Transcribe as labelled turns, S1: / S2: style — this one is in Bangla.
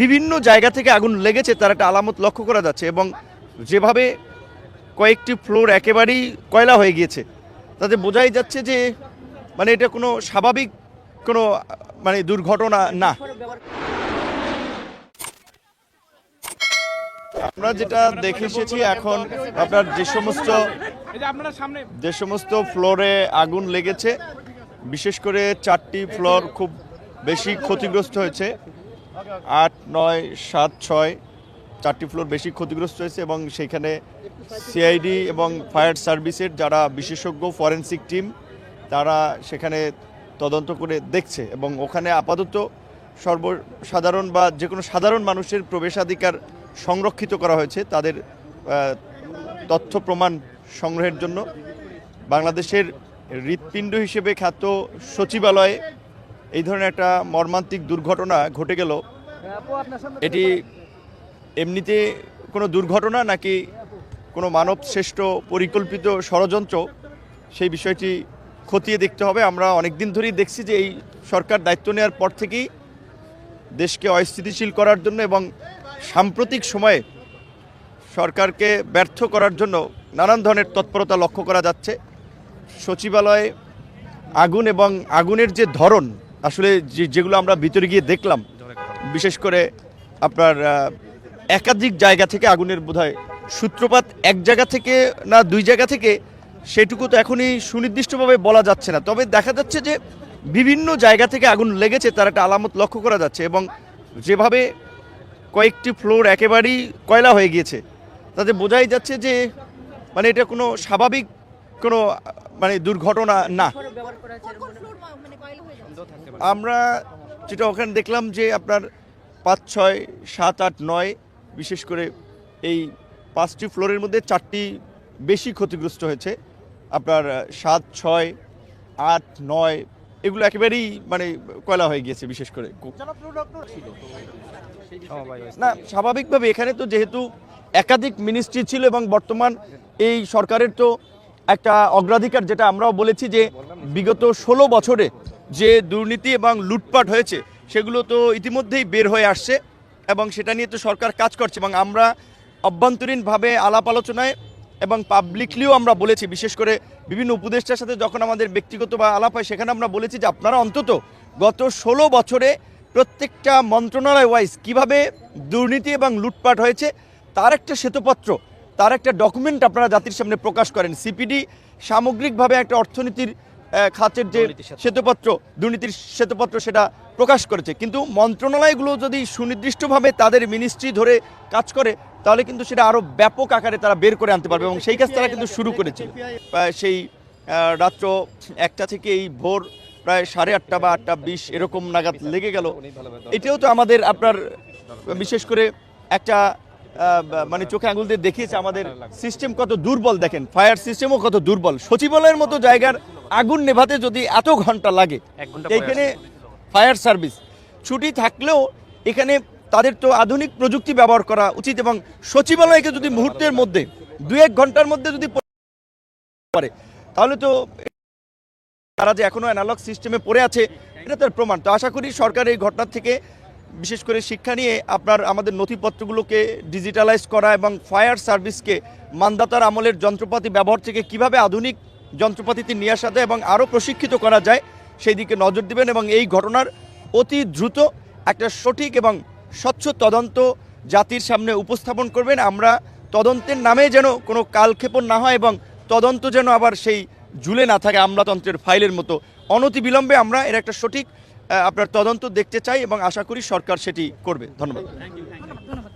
S1: বিভিন্ন জায়গা থেকে আগুন লেগেছে তার একটা আলামত লক্ষ্য করা যাচ্ছে এবং যেভাবে কয়েকটি ফ্লোর একেবারেই কয়লা হয়ে গিয়েছে, তাতে বোঝাই যাচ্ছে যে মানে এটা কোনো স্বাভাবিক কোনো মানে দুর্ঘটনা না। আমরা যেটা দেখে এসেছি এখন আপনার যে সমস্ত
S2: যে
S1: সমস্ত ফ্লোরে আগুন লেগেছে, বিশেষ করে চারটি ফ্লোর খুব বেশি ক্ষতিগ্রস্ত হয়েছে। আট, নয়, সাত, ছয়, চারটি ফ্লোর বেশি ক্ষতিগ্রস্ত হয়েছে এবং সেখানে সিআইডি এবং ফায়ার সার্ভিসের যারা বিশেষজ্ঞ ফরেনসিক টিম তারা সেখানে তদন্ত করে দেখছে এবং ওখানে আপাতত সর্বসাধারণ বা যে কোনো সাধারণ মানুষের প্রবেশাধিকার সংরক্ষিত করা হয়েছে তাদের তথ্য প্রমাণ সংগ্রহের জন্য। বাংলাদেশের হৃৎপিণ্ড হিসেবে খ্যাত সচিবালয়ে এই ধরনের একটা মর্মান্তিক দুর্ঘটনা ঘটে গেল। এটি এমনিতে কোনো দুর্ঘটনা নাকি কোনো মানব শ্রেষ্ঠ পরিকল্পিত ষড়যন্ত্র সেই বিষয়টি খতিয়ে দেখতে হবে। আমরা অনেক দিন ধরেই দেখছি যে এই সরকার দায়িত্ব নেওয়ার পর থেকেই দেশকে অস্থিতিশীল করার জন্য এবং সাম্প্রতিক সময়ে সরকারকে ব্যর্থ করার জন্য নানান ধরনের তৎপরতা লক্ষ্য করা যাচ্ছে। সচিবালয়ে আগুন এবং আগুনের যে ধরন আসলে যে যেগুলো আমরা ভিতরে গিয়ে দেখলাম বিশেষ করে আপনার একাধিক জায়গা থেকে আগুনের বোধহয় সূত্রপাত এক জায়গা থেকে না দুই জায়গা থেকে সেটুকু তো এখনই সুনির্দিষ্টভাবে বলা যাচ্ছে না। তবে দেখা যাচ্ছে যে বিভিন্ন জায়গা থেকে আগুন লেগেছে তার একটা আলামত লক্ষ্য করা যাচ্ছে এবং যেভাবে কয়েকটি ফ্লোর একেবারেই কয়লা হয়ে গিয়েছে তাতে বোঝাই যাচ্ছে যে মানে এটা কোনো স্বাভাবিক কোনো মানে দুর্ঘটনা না। আমরা যেটা ওখানে দেখলাম যে আপনার পাঁচ ছয়, সাত, আট, নয়, বিশেষ করে এই পাঁচটি ফ্লোরের মধ্যে চারটি বেশি ক্ষতিগ্রস্ত হয়েছে। আপনার সাত, ছয়, আট, নয়, এগুলো একেবারেই মানে কয়লা হয়ে গিয়েছে বিশেষ করে। না, স্বাভাবিকভাবে এখানে তো যেহেতু একাধিক মিনিস্ট্রি ছিল এবং বর্তমান এই সরকারের তো একটা অগ্রাধিকার, যেটা আমরাও বলেছি যে বিগত ষোলো বছরে যে দুর্নীতি এবং লুটপাট হয়েছে, সেগুলো তো ইতিমধ্যেই বের হয়ে আসছে এবং সেটা নিয়ে তো সরকার কাজ করছে এবং আমরা অভ্যন্তরীণভাবে আলাপ আলোচনায় এবং পাবলিকলিও আমরা বলেছি, বিশেষ করে বিভিন্ন উপদেষ্টার সাথে যখন আমাদের ব্যক্তিগত বা আলাপ হয়, সেখানে আমরা বলেছি যে আপনারা অন্তত গত ষোলো বছরে প্রত্যেকটা মন্ত্রণালয় ওয়াইজ কীভাবে দুর্নীতি এবং লুটপাট হয়েছে, তার একটা শ্বেতপত্র, তার একটা ডকুমেন্ট আপনারা জাতির সামনে প্রকাশ করেন। সিপিডি সামগ্রিকভাবে একটা অর্থনীতির খাতের যে শ্বেতপত্র দুর্নীতির শ্বেতপত্র সেটা প্রকাশ করেছে। কিন্তু মন্ত্রণালয়গুলো যদি সুনির্দিষ্টভাবে তাদের মিনিস্ট্রি ধরে কাজ করে তাহলে কিন্তু সেটা আরও ব্যাপক আকারে তারা বের করে আনতে পারবে এবং সেই কাজ তারা কিন্তু শুরু করেছে সেই রাত্র একটা থেকে এই ভোর প্রায় সাড়ে আটটা বা আটটা বিশ এরকম নাগাদ লেগে গেল। এটাও তো আমাদের আপনার বিশেষ করে একটা মানে চোখে আঙুল দিয়ে দেখিয়েছে আমাদের সিস্টেম কত দুর্বল দেখেন ফায়ার সিস্টেমও কত দুর্বল। সচিবালয়ের মতো জায়গার আগুন নেভাতে যদি এত ঘণ্টা লাগে এইখানে ফায়ার সার্ভিস। ছুটি থাকলেও এখানে তাদের তো আধুনিক প্রযুক্তি ব্যবহার করা উচিত এবং সচিবালয়কে যদি মুহূর্তের মধ্যে দু এক ঘণ্টার মধ্যে যদি পারে তাহলে তো তারা যে এখনও অ্যানালগ সিস্টেমে পড়ে আছে এটা তার প্রমাণ। তো আশা করি সরকার এই ঘটনা থেকে বিশেষ করে শিক্ষা নিয়ে আপনার আমাদের নথিপত্রগুলোকে ডিজিটালাইজ করা এবং ফায়ার সার্ভিসকে মানদাতার আমলের যন্ত্রপাতি ব্যবহার থেকে কীভাবে আধুনিক যন্ত্রপাতিতে নিয়ে আসা যায় এবং আরও প্রশিক্ষিত করা যায়। সেই দিকে নজর দিবেন এবং এই ঘটনার অতি দ্রুত একটা সঠিক এবং স্বচ্ছ তদন্ত জাতির সামনে উপস্থাপন করবেন। আমরা তদন্তের নামে যেন কোনো কালক্ষেপণ না হয় এবং তদন্ত যেন আবার সেই ঝুলে না থাকে আমলাতন্ত্রের ফাইলের মতো। অনতিবিলম্বে আমরা এর একটা সঠিক আপনার তদন্ত দেখতে চাই এবং আশা করি সরকার সেটি করবে। ধন্যবাদ।
S3: ধন্যবাদ ধন্যবাদ